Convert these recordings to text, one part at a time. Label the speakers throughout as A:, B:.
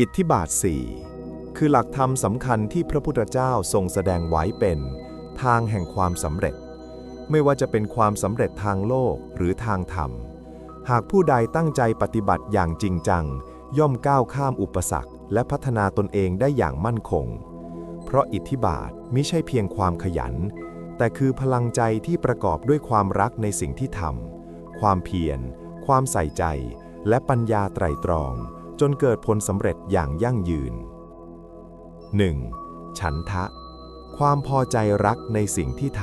A: อิทธิบาทสี่คือหลักธรรมสำคัญที่พระพุทธเจ้าทรงแสดงไว้เป็น ทางแห่งความสำเร็จ ไม่ว่าจะเป็นความสำเร็จทางโลกหรือทางธรรม หากผู้ใดตั้งใจปฏิบัติอย่างจริงจัง ย่อมก้าวข้ามอุปสรรค และพัฒนาตนเองได้อย่างมั่นคง เพราะอิทธิบาทมิใช่เพียงความขยัน แต่คือพลังใจที่ประกอบด้วยความรักในสิ่งที่ทำความเพียรความใส่ใจ และปัญญาไตรตรอง จนเกิดผลสำเร็จอย่างยั่งยืน 1. ฉันทะ ความพอใจรักในสิ่งที่ท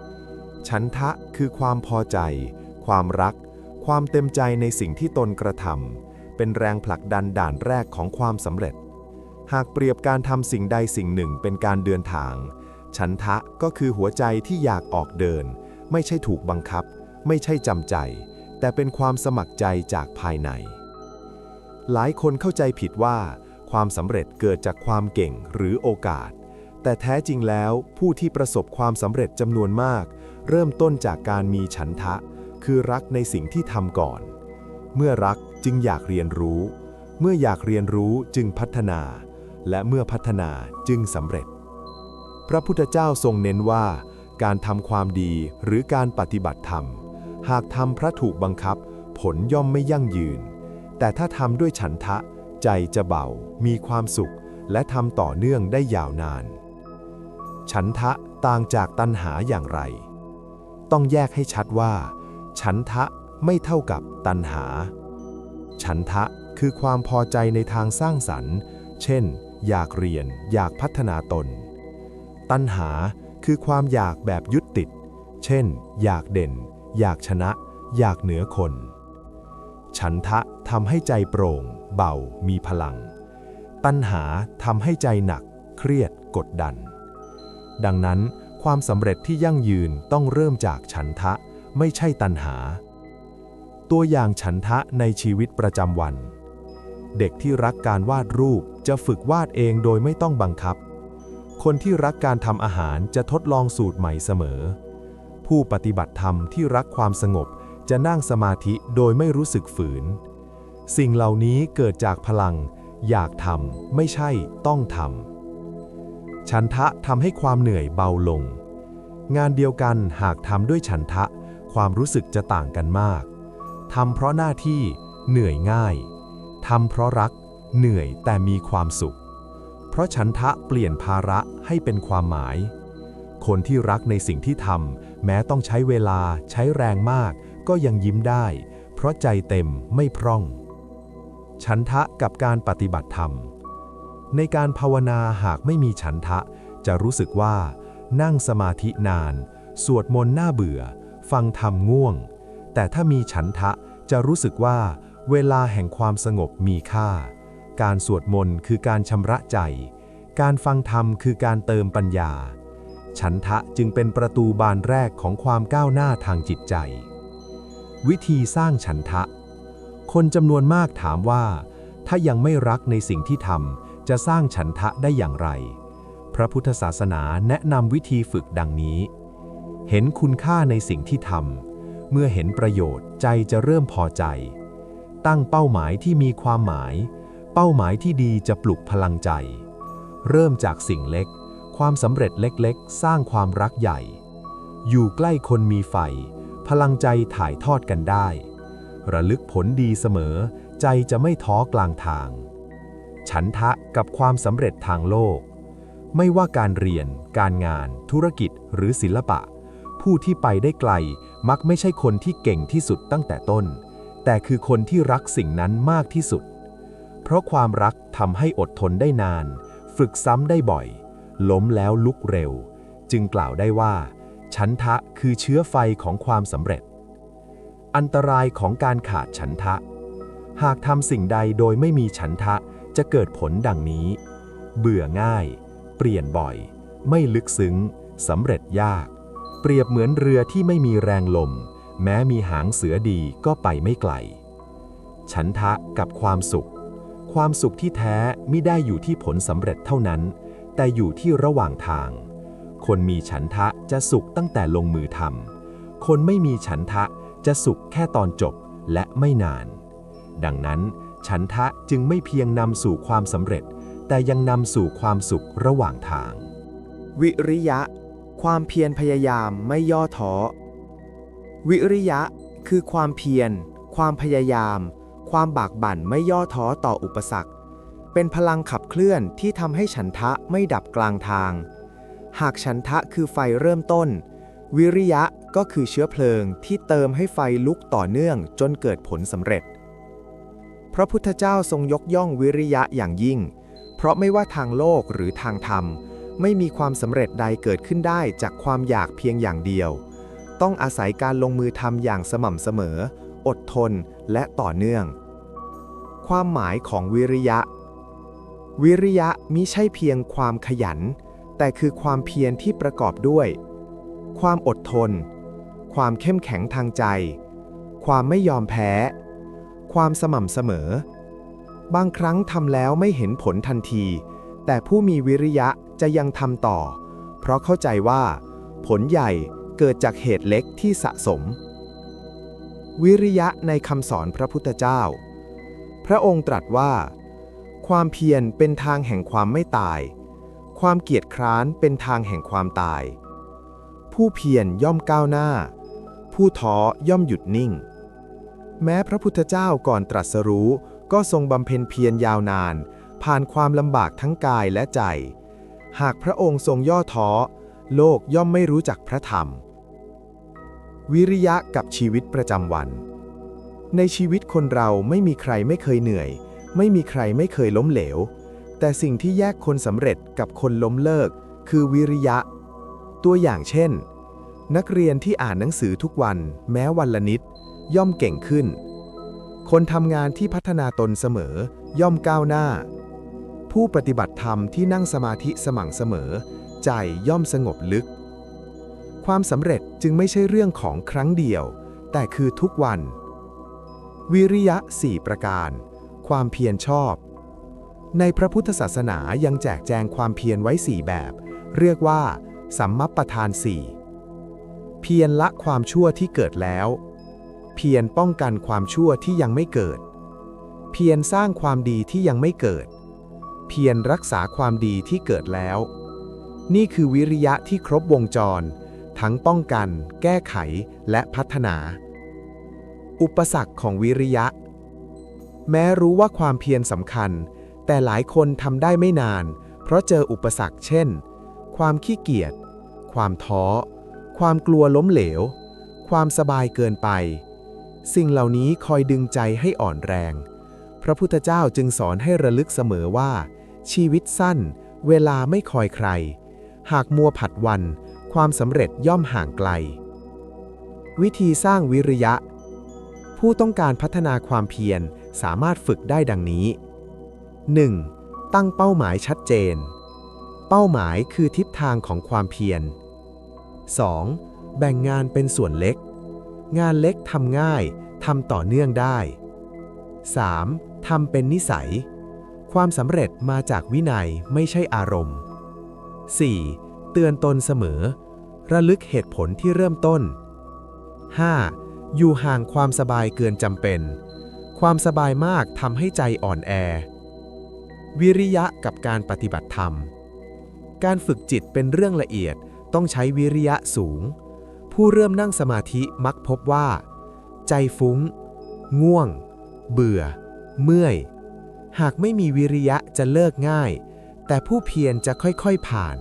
A: ำฉันทะคือความพอใจ ความรัก ความเต็มใจในสิ่งที่ตนกระทำเป็นแรงผลักดันด่านแรกของความสำเร็จ หากเปรียบการทำสิ่งใดสิ่งหนึ่งเป็นการเดินทาง ฉันทะก็คือหัวใจที่อยากออกเดิน ไม่ใช่ถูกบังคับ ไม่ใช่จำใจ แต่เป็นความสมัครใจจากภายใน หลายคนเข้าใจผิดว่า ความสำเร็จเกิดจากความเก่งหรือโอกาส แต่แท้จริงแล้วผู้ที่ประสบความสำเร็จจำนวนมาก เริ่มต้นจากการมีฉันทะ คือรักในสิ่งที่ทำก่อน เมื่อรักจึงอยากเรียนรู้ เมื่ออยากเรียนรู้จึงพัฒนา และเมื่อพัฒนาจึงสำเร็จ พระพุทธเจ้าทรงเน้นว่า การทำความดีหรือการปฏิบัติธรรม หากทำพระถูกบังคับ ผลย่อมไม่ยั่งยืน แต่ถ้าทำด้วยฉันทะ ใจจะเบา มีความสุข และทำต่อเนื่องได้ยาวนาน ฉันทะต่างจากตัณหาอย่างไร ต้องแยกให้ชัดว่า ฉันทะไม่เท่ากับตัณหา ฉันทะคือความพอใจในทางสร้างสรรค์ เช่น อยากเรียน อยากพัฒนาตน ตัณหาคือความอยากแบบยึดติด เช่น อยากเด่น อยากชนะ อยากเหนือคน ฉันทะทำให้ใจโปร่ง เบา มีพลัง ตัณหาทำให้ใจหนัก เครียด กดดัน ดังนั้น ความสำเร็จที่ยั่งยืนต้องเริ่มจากฉันทะ ไม่ใช่ตัณหา ตัวอย่างฉันทะในชีวิตประจำวัน เด็กที่รักการวาดรูปจะฝึกวาดเองโดยไม่ต้องบังคับ คนที่รักการทำอาหารจะทดลองสูตรใหม่เสมอ ผู้ปฏิบัติธรรมที่รักความสงบ จะนั่งสมาธิโดยไม่รู้สึกฝืน สิ่งเหล่านี้เกิดจากพลัง อยากทำไม่ใช่ต้องทำฉันทะทำให้ความเหนื่อยเบาลง งานเดียวกันหากทำด้วยฉันทะ ความรู้สึกจะต่างกันมากทำเพราะหน้าที่เหนื่อยง่ายทำเพราะรัก เหนื่อยแต่มีความสุข เพราะฉันทะเปลี่ยนภาระให้เป็นความหมาย คนที่รักในสิ่งที่ทำแม้ต้องใช้เวลาใช้แรงมาก ก็ยังยิ้มได้ เพราะใจเต็มไม่พร่อง ฉันทะกับการปฏิบัติธรรม ในการภาวนาหากไม่มีฉันทะ จะรู้สึกว่า นั่งสมาธินาน สวดมนต์น้าเบื่อ ฟังธรรมง่วง แต่ถ้ามีฉันทะจะรู้สึกว่า เวลาแห่งความสงบมีค่า การสวดมนต์คือการชำระใจ การฟังธรรมคือการเติมปัญญาฉันทะจึงเป็นประตูบานแรกของความก้าวหน้าทางจิตใจ วิธีสร้างฉันทะ คนจำนวนมากถามว่า ถ้ายังไม่รักในสิ่งที่ทำจะสร้างฉันทะได้อย่างไร พระพุทธศาสนาแนะนำวิธีฝึกดังนี้ เห็นคุณค่าในสิ่งที่ทำเมื่อเห็นประโยชน์ใจจะเริ่มพอใจ ตั้งเป้าหมายที่มีความหมาย เป้าหมายที่ดีจะปลุกพลังใจ เริ่มจากสิ่งเล็ก ความสำเร็จเล็กๆ สร้างความรักใหญ่ อยู่ใกล้คนมีไฟ พลังใจถ่ายทอดกันได้ ระลึกผลดีเสมอ ใจจะไม่ท้อกลางทาง ฉันทะกับความสำเร็จทางโลก ไม่ว่าการเรียน การงาน ธุรกิจหรือศิลปะ ผู้ที่ไปได้ไกลมักไม่ใช่คนที่เก่งที่สุดตั้งแต่ต้น แต่คือคนที่รักสิ่งนั้นมากที่สุด เพราะความรักทำให้อดทนได้นาน ฝึกซ้ำได้บ่อย ล้มแล้วลุกเร็ว จึงกล่าวได้ว่า ฉันทะคือเชื้อไฟของความสำเร็จ อันตรายของการขาดฉันทะ หากทำสิ่งใดโดยไม่มีฉันทะจะเกิดผลดังนี้ เบื่อง่าย เปลี่ยนบ่อย ไม่ลึกซึ้งสำเร็จยาก เปรียบเหมือนเรือที่ไม่มีแรงลม แม้มีหางเสือดีก็ไปไม่ไกล ฉันทะกับความสุข ความสุขที่แท้ไม่ได้อยู่ที่ผลสำเร็จเท่านั้น แต่อยู่ที่ระหว่างทาง คนมีฉันทะจะสุขตั้งแต่ลงมือทำ คนไม่มีฉันทะจะสุขแค่ตอนจบและไม่นาน ดังนั้น ฉันทะจึงไม่เพียงนำสู่ความสำเร็จ แต่ยังนำสู่ความสุขระหว่างทาง
B: วิริยะ ความเพียรพยายามไม่ย่อท้อ วิริยะคือความเพียร ความพยายาม ความบากบั่นไม่ย่อท้อต่ออุปสรรค เป็นพลังขับเคลื่อนที่ทำให้ฉันทะไม่ดับกลางทาง หากฉันทะคือไฟเริ่มต้น วิริยะก็คือเชื้อเพลิงที่เติมให้ไฟลุกต่อเนื่องจนเกิดผลสำเร็จ พระพุทธเจ้าทรงยกย่องวิริยะอย่างยิ่ง เพราะไม่ว่าทางโลกหรือทางธรรม ไม่มีความสำเร็จใดเกิดขึ้นได้จากความอยากเพียงอย่างเดียว ต้องอาศัยการลงมือทำอย่างสม่ำเสมอ อดทนและต่อเนื่อง ความหมายของวิริยะ วิริยะมิใช่เพียงความขยัน แต่คือความเพียรที่ประกอบด้วย ความอดทน ความเข้มแข็งทางใจ ความไม่ยอมแพ้ ความสม่ำเสมอ บางครั้งทำแล้วไม่เห็นผลทันที แต่ผู้มีวิริยะจะยังทำต่อ เพราะเข้าใจว่า ผลใหญ่เกิดจากเหตุเล็กที่สะสม วิริยะในคำสอนพระพุทธเจ้า พระองค์ตรัสว่า ความเพียรเป็นทางแห่งความไม่ตาย ความเกียจคร้านเป็นทางแห่งความตาย ผู้เพียรย่อมก้าวหน้า ผู้ท้อย่อมหยุดนิ่ง แม้พระพุทธเจ้าก่อนตรัสรู้ก็ทรงบำเพ็ญเพียรยาวนาน ผ่านความลำบากทั้งกายและใจ หากพระองค์ทรงย่อท้อ โลกย่อมไม่รู้จักพระธรรม วิริยะกับชีวิตประจำวัน ในชีวิตคนเราไม่มีใครไม่เคยเหนื่อย ไม่มีใครไม่เคยล้มเหลว แต่สิ่งที่แยกคนสำเร็จกับคนล้มเลิก คือวิริยะ ตัวอย่างเช่น นักเรียนที่อ่านหนังสือทุกวัน แม้วันละนิด ย่อมเก่งขึ้น คนทำงานที่พัฒนาตนเสมอ ย่อมก้าวหน้า ผู้ปฏิบัติธรรมที่นั่งสมาธิสม่ำเสมอ ใจย่อมสงบลึก ความสำเร็จจึงไม่ใช่เรื่องของครั้งเดียว แต่คือทุกวัน วิริยะ 4 ประการ ความเพียรชอบ ในพระพุทธศาสนายังแจกแจงความเพียรไว้ 4 แบบ เรียกว่า สัมมัปปทาน 4 เพียรละความชั่วที่เกิดแล้ว เพียรป้องกันความชั่วที่ยังไม่เกิด เพียรสร้างความดีที่ยังไม่เกิด เพียรรักษาความดีที่เกิดแล้ว นี่คือวิริยะที่ครบวงจร ทั้งป้องกัน แก้ไขและพัฒนา อุปสรรคของวิริยะ แม้รู้ว่าความเพียรสำคัญ แต่หลายคนทำได้ไม่นาน เพราะเจออุปสรรคเช่น ความขี้เกียจ ความท้อ ความกลัวล้มเหลว ความสบายเกินไป สิ่งเหล่านี้คอยดึงใจให้อ่อนแรง พระพุทธเจ้าจึงสอนให้ระลึกเสมอว่า ชีวิตสั้น เวลาไม่คอยใคร หากมัวผัดวัน ความสำเร็จย่อมห่างไกล วิธีสร้างวิริยะ ผู้ต้องการพัฒนาความเพียรสามารถฝึกได้ดังนี้ 1. ตั้งเป้าหมายชัดเจน เป้าหมายคือทิศทางของความเพียร 2. แบ่งงานเป็นส่วนเล็ก งานเล็กทำง่ายทำต่อเนื่องได้ 3. ทำเป็นนิสัย ความสำเร็จมาจากวินัยไม่ใช่อารมณ์ 4. เตือนตนเสมอ ระลึกเหตุผลที่เริ่มต้น 5. อยู่ห่างความสบายเกินจำเป็น ความสบายมากทำให้ใจอ่อนแอ วิริยะกับการปฏิบัติธรรม การฝึกจิตเป็นเรื่องละเอียดต้องใช้วิริยะสูง ผู้เริ่มนั่งสมาธิมักพบว่า ใจฟุ้ง ง่วง เบื่อ เมื่อย หากไม่มีวิริยะจะเลิกง่าย แต่ผู้เพียรจะค่อยๆผ่าน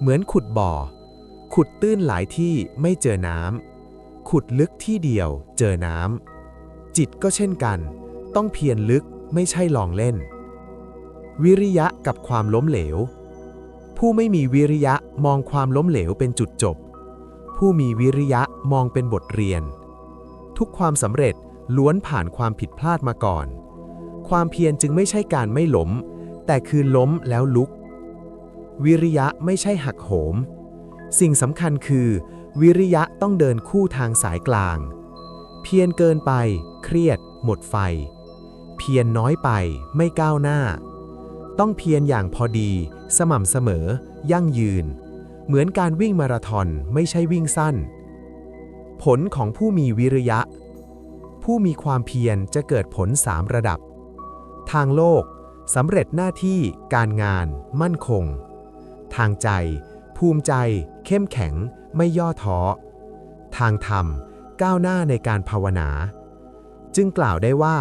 B: เหมือนขุดบ่อ ขุดตื้นหลายที่ไม่เจอน้ำขุดลึกที่เดียวเจอน้ำจิตก็เช่นกัน ต้องเพียรลึกไม่ใช่ลองเล่น วิริยะกับความล้มเหลว ผู้ไม่มีวิริยะมองความล้มเหลวเป็นจุดจบ ผู้มีวิริยะมองเป็นบทเรียน ทุกความสำเร็จล้วนผ่านความผิดพลาดมาก่อน ความเพียรจึงไม่ใช่การไม่ล้ม แต่คือล้มแล้วลุก วิริยะไม่ใช่หักโหม สิ่งสำคัญคือ วิริยะต้องเดินคู่ทางสายกลาง เพียรเกินไป เครียด หมดไฟ เพียรน้อยไปไม่ก้าวหน้า ต้องเพียรอย่างพอดี สม่ำเสมอ ยั่งยืน เหมือนการวิ่งมาราธอนไม่ใช่วิ่งสั้น ผลของผู้มีวิริยะ ผู้มีความเพียรจะเกิดผลสามระดับ
C: ทางโลกสำเร็จหน้าที่ การงาน มั่นคง ทางใจ ภูมิใจ เข้มแข็ง ไม่ย่อท้อ ทางธรรม ก้าวหน้าในการภาวนา จึงกล่าวได้ว่า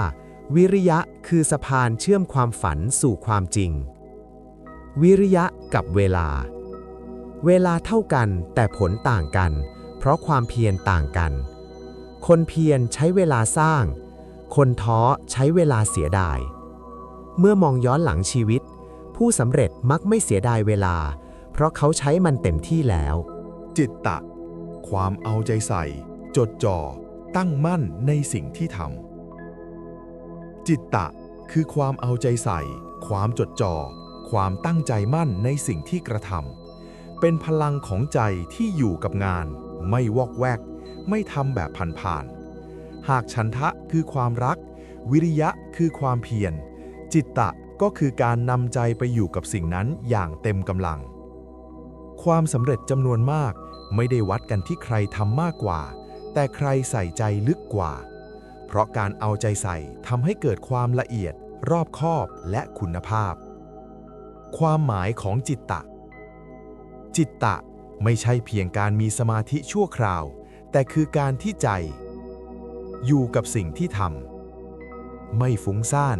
C: วิริยะคือสะพานเชื่อมความฝันสู่ความจริง วิริยะกับเวลา เวลาเท่ากันแต่ผลต่างกัน เพราะความเพียรต่างกัน คนเพียรใช้เวลาสร้าง คนท้อใช้เวลาเสียดาย เมื่อมองย้อนหลังชีวิต ผู้สำเร็จมักไม่เสียดายเวลา เพราะเขาใช้มันเต็มที่แล้ว
A: จิตตะ ความเอาใจใส่ จดจ่อ ตั้งมั่นในสิ่งที่ทำ จิตตะ คือความเอาใจใส่ ความจดจ่อ ความตั้งใจมั่นในสิ่งที่กระทำเป็นพลังของใจที่อยู่กับงาน ไม่วอกแวก ไม่ทำแบบผ่านๆหากฉันทะคือความรัก วิริยะคือความเพียร จิตตะก็คือการนำใจไปอยู่กับสิ่งนั้นอย่างเต็มกำลัง ความสำเร็จจำนวนมากไม่ได้วัดกันที่ใครทำมากกว่า แต่ใครใส่ใจลึกกว่า เพราะการเอาใจใส่ทำให้เกิดความละเอียด รอบคอบและคุณภาพ ความหมายของจิตตะ จิตตะไม่ใช่เพียงการมีสมาธิชั่วคราว แต่คือการที่ใจ อยู่กับสิ่งที่ทำไม่ฟุ้งซ่าน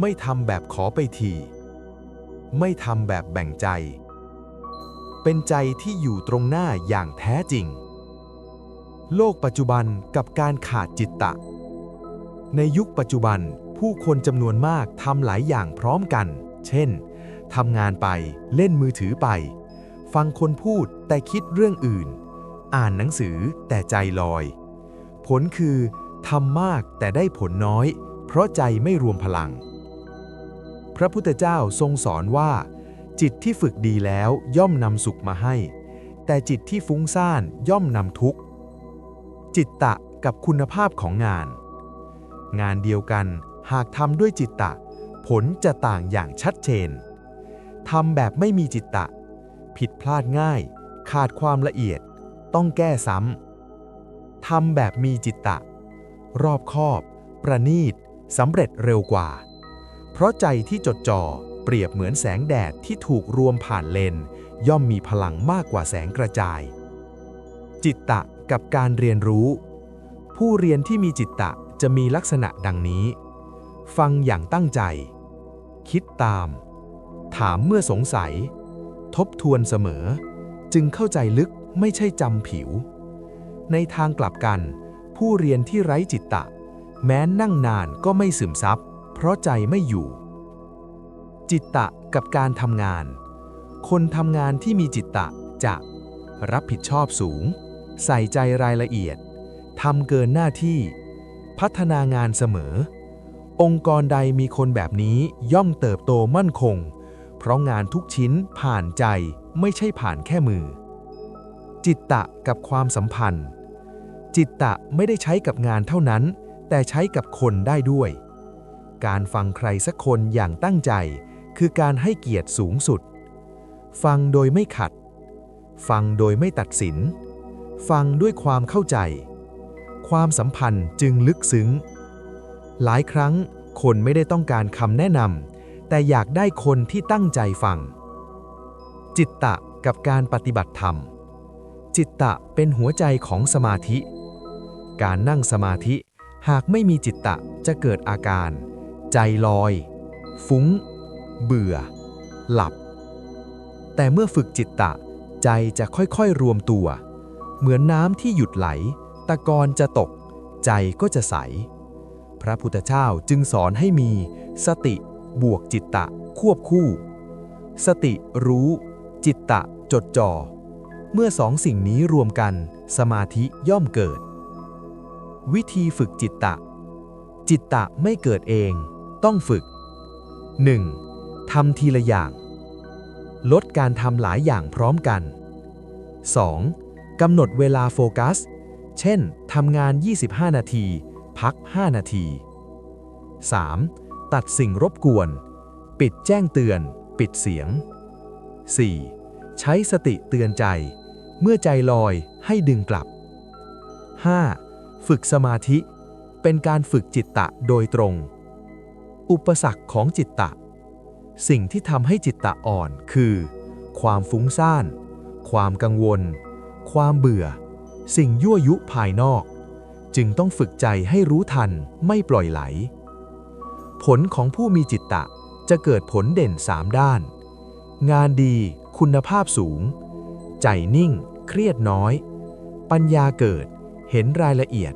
A: ไม่ทำแบบขอไปที ไม่ทำแบบแบ่งใจ เป็นใจที่อยู่ตรงหน้าอย่างแท้จริง โลกปัจจุบันกับการขาดจิตตะ ในยุคปัจจุบันผู้คนจำนวนมากทำหลายอย่างพร้อมกัน เช่น ทำงานไป เล่นมือถือไป ฟังคนพูดแต่คิดเรื่องอื่น อ่านหนังสือแต่ใจลอย ผลคือทำมากแต่ได้ผลน้อย เพราะใจไม่รวมพลัง พระพุทธเจ้าทรงสอนว่า จิตที่ฝึกดีแล้วย่อมนำสุขมาให้ แต่จิตที่ฟุ้งซ่านย่อมนำทุกข์ จิตตะกับคุณภาพของงาน งานเดียวกันหากทำด้วยจิตตะ ผลจะต่างอย่างชัดเจนทำแบบไม่มีจิตตะ ผิดพลาดง่าย ขาดความละเอียด ต้องแก้ซ้ำทำแบบมีจิตตะ รอบคอบ ประณีตสำเร็จเร็วกว่า เพราะใจที่จดจ่อเปรียบเหมือนแสงแดดที่ถูกรวมผ่านเลน ย่อมมีพลังมากกว่าแสงกระจาย จิตตะ กับการเรียนรู้ ผู้เรียนที่มีจิตตะจะมีลักษณะดังนี้ ฟังอย่างตั้งใจ คิดตาม ถามเมื่อสงสัย ทบทวนเสมอ จึงเข้าใจลึกไม่ใช่จำผิว ในทางกลับกัน ผู้เรียนที่ไร้จิตตะ แม้นั่งนานก็ไม่ซึมซับ เพราะใจไม่อยู่ จิตตะกับการทำงาน คนทำงานที่มีจิตตะจะรับผิดชอบสูง ใส่ใจรายละเอียด ทำเกินหน้าที่ พัฒนางานเสมอ องค์กรใดมีคนแบบนี้ย่อมเติบโตมั่นคง เพราะงานทุกชิ้นผ่านใจไม่ใช่ผ่านแค่มือ จิตตะกับความสัมพันธ์ จิตตะไม่ได้ใช้กับงานเท่านั้น แต่ใช้กับคนได้ด้วย การฟังใครสักคนอย่างตั้งใจ คือการให้เกียรติสูงสุด ฟังโดยไม่ขัด ฟังโดยไม่ตัดสิน ฟังด้วยความเข้าใจ ความสัมพันธ์จึงลึกซึ้ง หลายครั้งคนไม่ได้ต้องการคำแนะนำแต่อยากได้คนที่ตั้งใจฟัง จิตตะกับการปฏิบัติธรรม จิตตะเป็นหัวใจของสมาธิ การนั่งสมาธิหากไม่มีจิตตะจะเกิดอาการ ใจลอย ฟุ้ง เบื่อ หลับ แต่เมื่อฝึกจิตตะ ใจจะค่อยๆรวมตัว เหมือนน้ำที่หยุดไหล ตะกอนจะตก ใจก็จะใส พระพุทธเจ้าจึงสอนให้มี สติบวกจิตตะควบคู่ สติรู้ จิตตะจดจ่อ เมื่อสองสิ่งนี้รวมกัน สมาธิย่อมเกิด วิธีฝึกจิตตะ จิตตะไม่เกิดเอง ต้องฝึก 1. ทำทีละอย่าง ลดการทำหลายอย่างพร้อมกัน 2. กำหนดเวลาโฟกัส เช่น ทำงาน 25 นาที พัก 5 นาที 3. ตัดสิ่งรบกวน ปิดแจ้งเตือน ปิดเสียง 4. ใช้สติเตือนใจ เมื่อใจลอยให้ดึงกลับ 5. ฝึกสมาธิ เป็นการฝึกจิตตะโดยตรง
C: อุปสรรคของจิตตะ สิ่งที่ทำให้จิตตะอ่อนคือ ความฟุ้งซ่าน ความกังวล ความเบื่อ สิ่งยั่วยุภายนอก จึงต้องฝึกใจให้รู้ทันไม่ปล่อยไหล ผลของผู้มีจิตตะจะเกิดผลเด่นสามด้าน งานดีคุณภาพสูง ใจนิ่ง เครียดน้อย ปัญญาเกิดเห็นรายละเอียด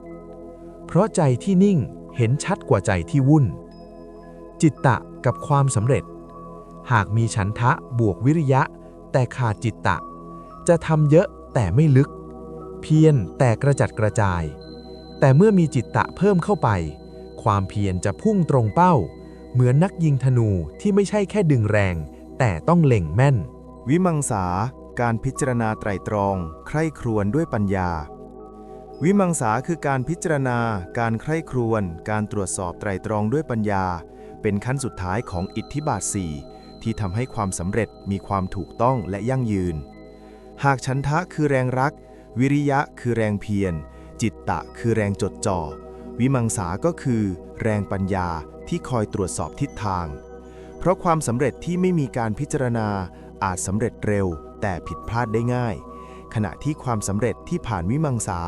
C: เพราะใจที่นิ่งเห็นชัดกว่าใจที่วุ่น จิตตะกับความสำเร็จ หากมีฉันทะบวกวิริยะ แต่ขาดจิตตะ จะทำเยอะ แต่ไม่ลึก เพียรแต่กระจัดกระจาย แต่เมื่อมีจิตตะเพิ่มเข้าไป ความเพียรจะพุ่งตรงเป้า เหมือนนักยิงธนูที่ไม่ใช่แค่ดึงแรง แต่ต้องเล็งแม่น
A: วิมังสา การพิจารณาไตรตรอง ใคร่ครวญด้วยปัญญา วิมังสาคือการพิจารณา การใคร่ครวญการตรวจสอบไตรตรองด้วยปัญญา เป็นขั้นสุดท้ายของอิทธิบาทสี่ที่ทำให้ความสำเร็จมีความถูกต้องและยั่งยืน หากฉันทะคือแรงรัก วิริยะคือแรงเพียร จิตตะคือแรงจดจ่อ วิมังสาก็คือ แรงปัญญาที่คอยตรวจสอบทิศทาง เพราะความสำเร็จที่ไม่มีการพิจารณาอาจสำเร็จเร็ว แต่ผิดพลาดได้ง่าย ขณะที่ความสำเร็จที่ผ่านวิมังสา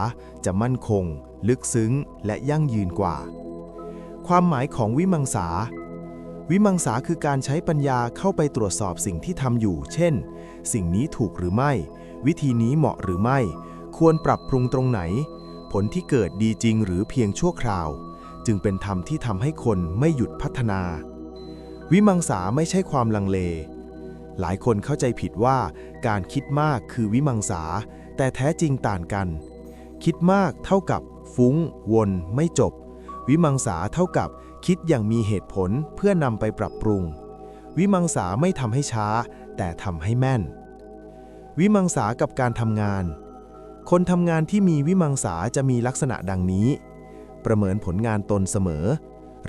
A: จะมั่นคง ลึกซึ้ง และยั่งยืนกว่า ความหมายของวิมังสา วิมังสาคือการใช้ปัญญาเข้าไปตรวจสอบสิ่งที่ทำอยู่ เช่น สิ่งนี้ถูกหรือไม่ วิธีนี้เหมาะหรือไม่ ควรปรับปรุงตรงไหน ผลที่เกิดดีจริงหรือเพียงชั่วคราว จึงเป็นธรรมที่ทำให้คนไม่หยุดพัฒนา วิมังสาไม่ใช่ความลังเล หลายคนเข้าใจผิดว่าการคิดมากคือวิมังสา แต่แท้จริงต่างกัน คิดมากเท่ากับฟุ้ง วนไม่จบ วิมังสาเท่ากับคิดอย่างมีเหตุผลเพื่อนำไปปรับปรุง วิมังสาไม่ทำให้ช้า แต่ทำให้แม่น วิมังสากับการทำงาน คนทำงานที่มีวิมังสาจะมีลักษณะดังนี้ ประเมินผลงานตนเสมอ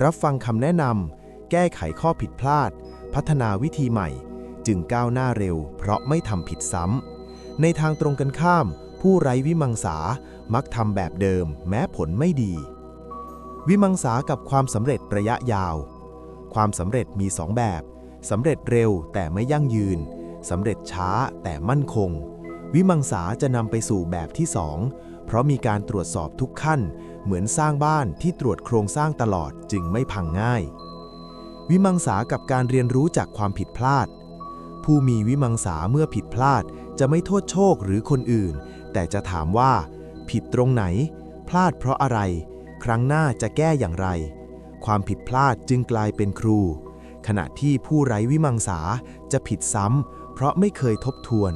A: รับฟังคำแนะนำแก้ไขข้อผิดพลาด พัฒนาวิธีใหม่ จึงก้าวหน้าเร็ว เพราะไม่ทำผิดซ้ำในทางตรงกันข้าม ผู้ไร้วิมังสามักทำแบบเดิม แม้ผลไม่ดี วิมังสากับความสำเร็จระยะยาว ความสำเร็จมีสองแบบ สำเร็จเร็วแต่ไม่ยั่งยืน สำเร็จช้าแต่มั่นคง วิมังสาจะนำไปสู่แบบที่สองเพราะมีการตรวจสอบทุกขั้น เหมือนสร้างบ้านที่ตรวจโครงสร้างตลอดจึงไม่พังง่าย วิมังสากับการเรียนรู้จากความผิดพลาด ผู้มีวิมังสาเมื่อผิดพลาดจะไม่โทษโชคหรือคนอื่น แต่จะถามว่า ผิดตรงไหน พลาดเพราะอะไร ครั้งหน้าจะแก้อย่างไร ความผิดพลาดจึงกลายเป็นครู ขณะที่ผู้ไร้วิมังสาจะผิดซ้ำ เพราะไม่เคยทบทวน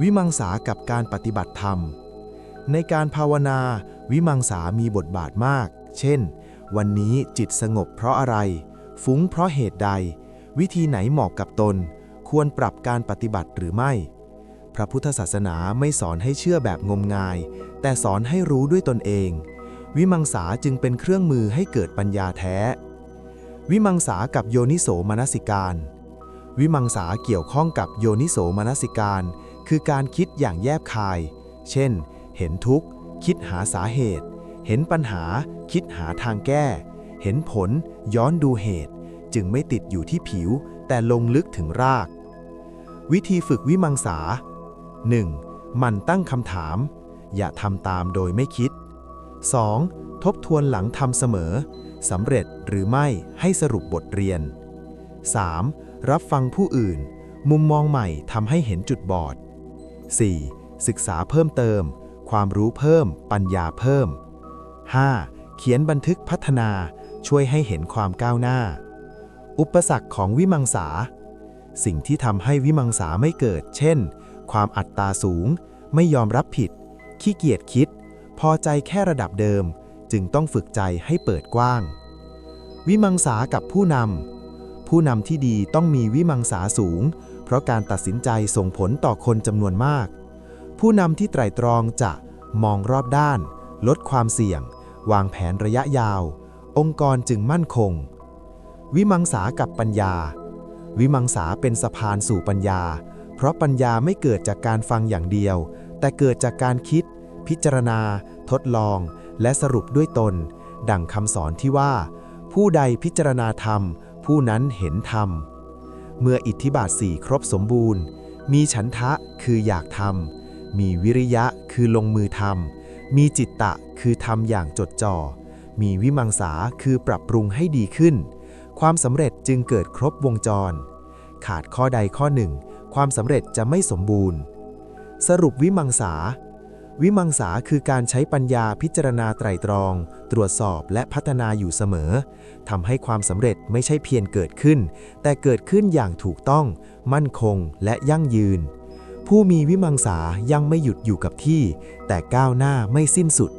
A: วิมังสากับการปฏิบัติธรรม ในการภาวนา วิมังสามีบทบาทมาก เช่น วันนี้จิตสงบเพราะอะไร ฟุ้งเพราะเหตุใด วิธีไหนเหมาะกับตน ควรปรับการปฏิบัติหรือไม่ พระพุทธศาสนาไม่สอนให้เชื่อแบบงมงาย แต่สอนให้รู้ด้วยตนเอง วิมังสาจึงเป็นเครื่องมือให้เกิดปัญญาแท้ วิมังสากับโยนิโสมนสิการ วิมังสาเกี่ยวข้องกับโยนิโสมนสิการ คือการคิดอย่างแยบคาย เช่น เห็นทุกข์ คิดหาสาเหตุ เห็นปัญหา คิดหาทางแก้ เห็นผล ย้อนดูเหตุ จึงไม่ติดอยู่ที่ผิว แต่ลงลึกถึงราก วิธีฝึกวิมังสา 1. มันตั้งคำถาม อย่าทำตามโดยไม่คิด 2. ทบทวนหลังทำเสมอ สำเร็จหรือไม่ให้สรุปบทเรียน 3. รับฟังผู้อื่น มุมมองใหม่ทำให้เห็นจุดบอด 4. ศึกษาเพิ่มเติม ความรู้เพิ่ม ปัญญาเพิ่ม 5. เขียนบันทึกพัฒนาช่วยให้เห็นความก้าวหน้า อุปสรรคของวิมังสา สิ่งที่ทำให้วิมังสาไม่เกิด เช่น ความอัตตาสูง ไม่ยอมรับผิด ขี้เกียจคิด พอใจแค่ระดับเดิม จึงต้องฝึกใจให้เปิดกว้าง วิมังสากับผู้นำ ผู้นำที่ดีต้องมีวิมังสาสูง เพราะการตัดสินใจส่งผลต่อคนจำนวนมาก ผู้นำที่ไตร่ตรองจะมองรอบด้าน ลดความเสี่ยง วางแผนระยะยาว องค์กรจึงมั่นคง วิมังสากับปัญญา วิมังสาเป็นสะพานสู่ปัญญา เพราะปัญญาไม่เกิดจากการฟังอย่างเดียว แต่เกิดจากการคิด พิจารณา ทดลอง และสรุปด้วยตน ดังคำสอนที่ว่า
C: ผู้ใดพิจารณาธรรม ผู้นั้นเห็นธรรม เมื่ออิทธิบาทสี่ครบสมบูรณ์ มีฉันทะคืออยากทำมีวิริยะคือลงมือทำมีจิตตะคือทำอย่างจดจ่อ มีวิมังสาคือปรับปรุงให้ดีขึ้น ความสำเร็จจึงเกิดครบวงจร ขาดข้อใดข้อหนึ่ง ความสำเร็จจะไม่สมบูรณ์ สรุปวิมังสา วิมังสาคือการใช้ปัญญาพิจารณาไตรตรอง ตรวจสอบและพัฒนาอยู่เสมอทำให้ความสำเร็จไม่ใช่เพียงเกิดขึ้น แต่เกิดขึ้นอย่างถูกต้อง มั่นคงและยั่งยืน ผู้มีวิมังสายังไม่หยุดอยู่กับที่ แต่ก้าวหน้าไม่สิ้นสุด